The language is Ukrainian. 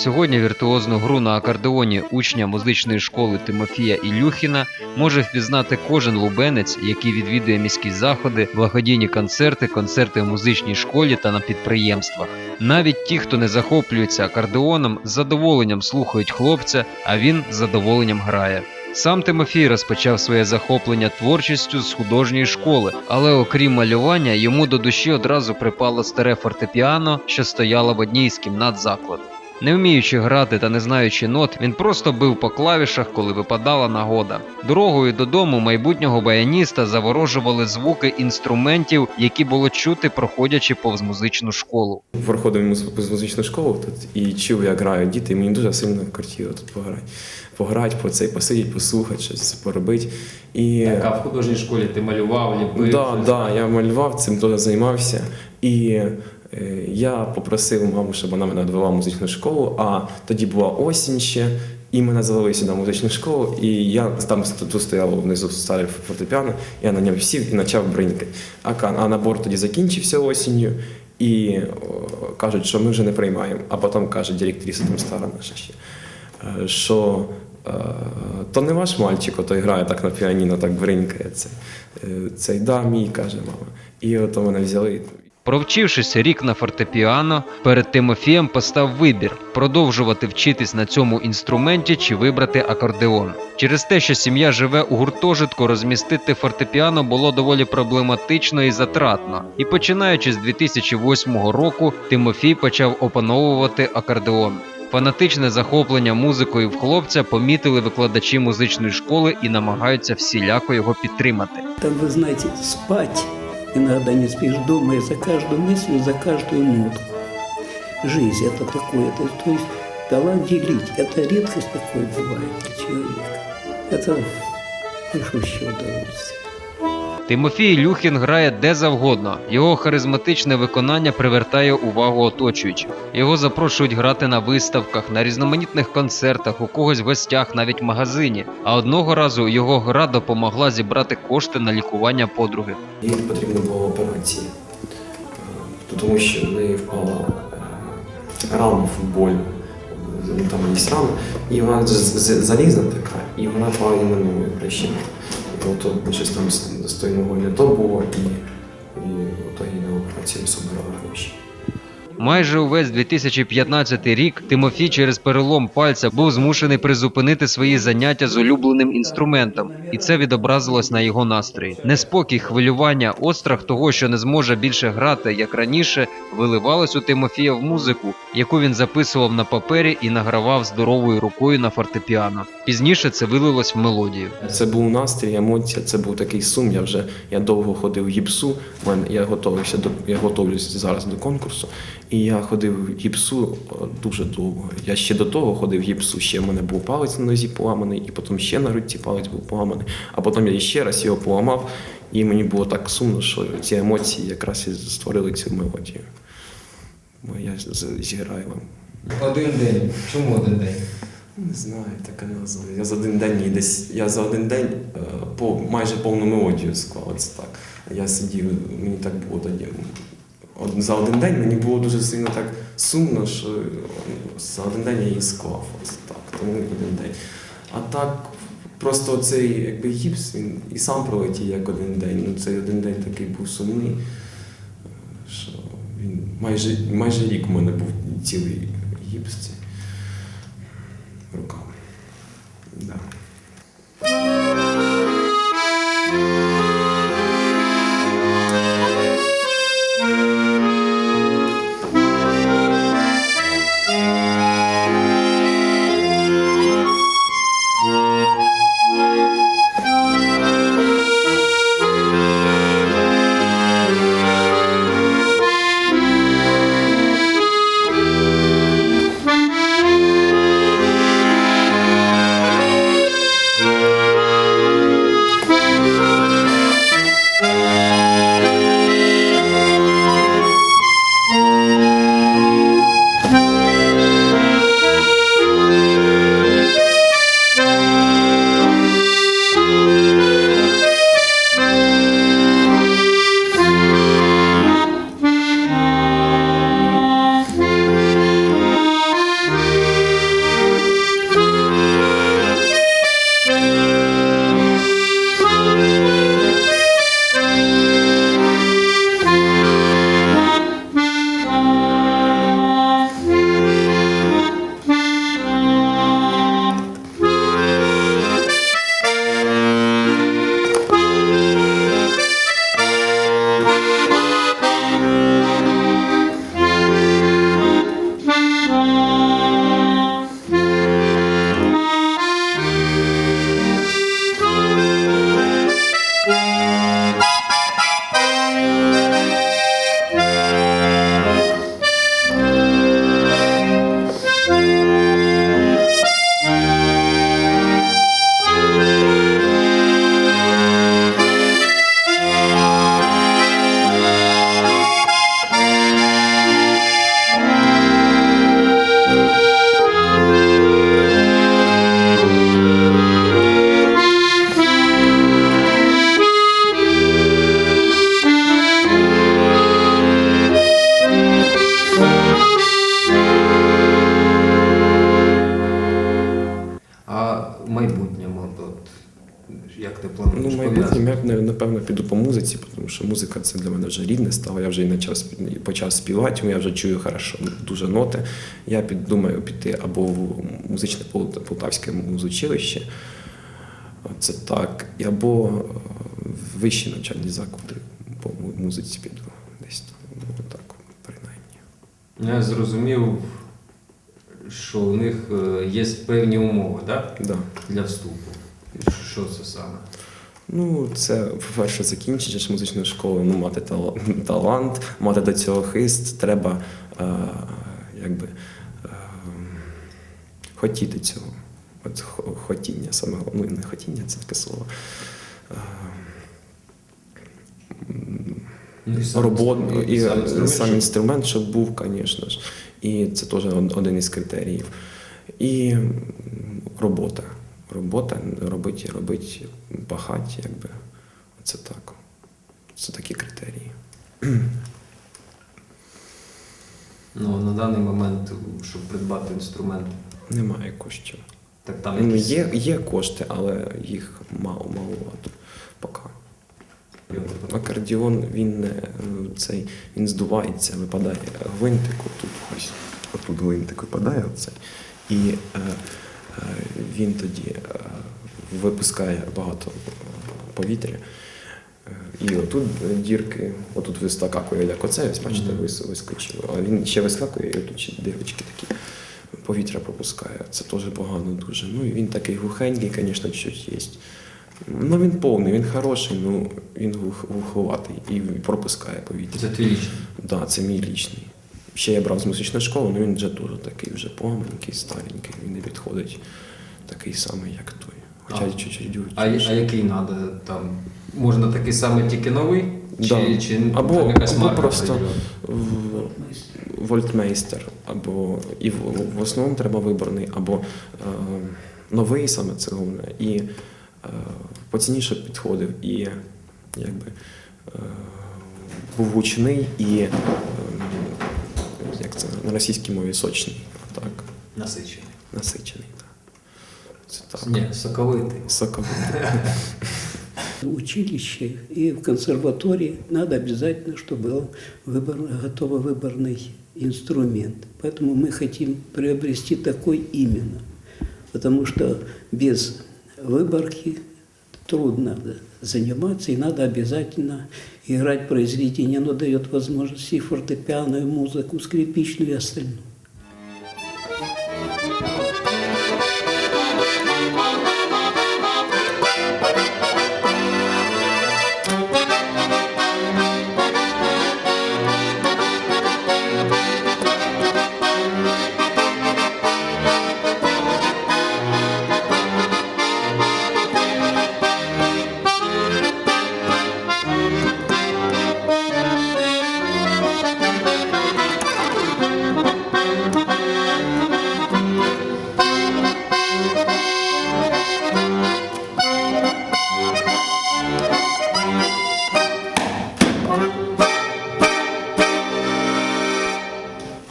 Сьогодні віртуозну гру на акордеоні учня музичної школи Тимофія Ілюхіна може впізнати кожен лубенець, який відвідує міські заходи, благодійні концерти, концерти в музичній школі та на підприємствах. Навіть ті, хто не захоплюється акордеоном, з задоволенням слухають хлопця, а він з задоволенням грає. Сам Тимофій розпочав своє захоплення творчістю з художньої школи, але окрім малювання, йому до душі одразу припало старе фортепіано, що стояло в одній із кімнат закладу. Не вміючи грати та не знаючи нот, він просто бив по клавішах, коли випадала нагода. Дорогою додому майбутнього баяніста заворожували звуки інструментів, які було чути, проходячи повз музичну школу. Проходив муз- з музичну школу тут і чув, як грають діти, і мені дуже сильно кортіло тут пограти. Пограти по цей, посидіти, послухати, щось поробити. І А в художній школі ти малював, ліпив? да, да, я малював, цим теж займався. І я попросив маму, щоб вона мене відвела в музичну школу, а тоді була осінь ще. І мене завели сюди в музичну школу, і я там тут стояло внизу старе фортепіано, я на ньому сів і почав бриньки. А, а набор тоді закінчився осінню, і о, кажуть, що ми вже не приймаємо. А потім каже директриса там стара наша ще, е, що е, то не ваш мальчик, ото грає так на піаніно, так бринькає. Це, е, цей да, мій, каже мама. І ото мене взяли. Провчившись рік на фортепіано, перед Тимофієм постав вибір продовжувати вчитись на цьому інструменті чи вибрати акордеон. Через те, що сім'я живе у гуртожитку, розмістити фортепіано було доволі проблематично і затратно. І починаючи з 2008 року, Тимофій почав опановувати акордеон. Фанатичне захоплення музикою в хлопця помітили викладачі музичної школи і намагаються всіляко його підтримати. Там, вы знаете, спать иногда не спишь, думая за каждую мысль, за каждую нотку. Жизнь это такое, это, то есть талант делить, это редкость такое бывает для человека. Это большущее удовольствие. Тимофій Люхін грає де завгодно. Його харизматичне виконання привертає увагу оточуючих. Його запрошують грати на виставках, на різноманітних концертах, у когось в гостях, навіть в магазині. А одного разу його гра допомогла зібрати кошти на лікування подруги. Їй потрібна була операція, Е, тому що в неї впала е, рана футболі. Ну, Там є і вона залізна така, і вона впала і минулою прищина. І то щось там достойного не то було, і, і в їй не операцію собирали гроші. Майже увесь 2015 рік Тимофій через перелом пальця був змушений призупинити свої заняття з улюбленим інструментом, і це відобразилось на його настрої. Неспокій, хвилювання, острах того, що не зможе більше грати як раніше, виливалось у Тимофія в музику, яку він записував на папері і награвав здоровою рукою на фортепіано. Пізніше це вилилось в мелодію. Це був настрій, емоція, це був такий сум. Я вже я довго ходив в гіпсу. Я готовився до я готовлюся зараз до конкурсу. І я ходив в гіпсу дуже довго. Я ще до того ходив в гіпсу. Ще в мене був палець на нозі поламаний, і потім ще на руці палець був поламаний. А потім я ще раз його поламав, і мені було так сумно, що ці емоції якраз і створили цю мелодію. Бо я зіграю вам. Один день. Чому один день? Не знаю, така назва. Я за один день її десь. Я за один день е, по майже повну мелодію склав. Це так. Я сидів, мені так було тоді. За один день мені було дуже сильно так сумно, що е, за один день я її склав. Ось так. Тому один день. А так, просто цей якби гіпс, він і сам пролетів як один день. Ну цей один день такий був сумний. Що він майже, майже рік у мене був цілий гіпс. цей ти Ну, плануєш майбутньому пов'язати? я напевно піду по музиці, тому що музика це для мене вже рідне стало. Я вже і почав, почав співати, я вже чую хорошо, дуже ноти. Я під, думаю піти або в музичне Пол- полтавське музучилище, це так, і або е, в вищі навчальні заклади по музиці піду десь ну, так, принаймні. Я зрозумів, що у них е, є певні умови да? Да. для вступу. Що це саме? Ну, це, по-перше, закінчити ж музичну школу, ну, мати талант, мати до цього хист, треба е, якби, е, хотіти цього. От хотіння саме. Ну, не хотіння, це таке слово. Е, Ну, і сам інструмент, і сам інструмент, щоб був, звісно ж. І це теж один із критеріїв. І робота. Робота робити, робити, пахати, якби. Це так. Це такі критерії. Ну, на даний момент, щоб придбати інструмент, Немає коштів. так там Ну, якісь є, є кошти, але їх мало, маловато поки. Акордіон він не цей він здувається, випадає гвинтик, отут ось отут гвинтик випадає оцей. І е, е, він тоді е, випускає багато е, повітря. Е, І отут дірки, отут вискакує, як оце, ось бачите, вискочило. А він ще вискакує, і отут ще дірочки такі. Повітря пропускає. Це теж погано дуже. Ну і він такий глухенький, звісно, чуть є. Ну він повний, він хороший, ну він глух- глуховатий і пропускає повітря. Це твій лічний. Да, це мій лічний. Ще я брав з музичної школи, але він вже теж такий вже поганенький, старенький, він не підходить такий самий, як той. Хоча А. чуть-чуть дюють. А, а який треба там? Можна такий самий, тільки новий? Чи, Да. чи Або- там якась або марка просто- В- Вольтмейстер, або і в, в основному треба виборний, або е, новий саме це головне, і е, по підходив, і якби е, був гучний і е, як це на російській мові сочний, так, насичений. насичений. Так. Ні, соковитий. Соковитий. В училище и в консерватории надо обязательно, чтобы был выбор, готовый выборный инструмент. Поэтому мы хотим приобрести такой именно. Потому что без выборки трудно заниматься, и надо обязательно играть произведение. Оно дает возможность и фортепианную музыку, скрипичную и остальное.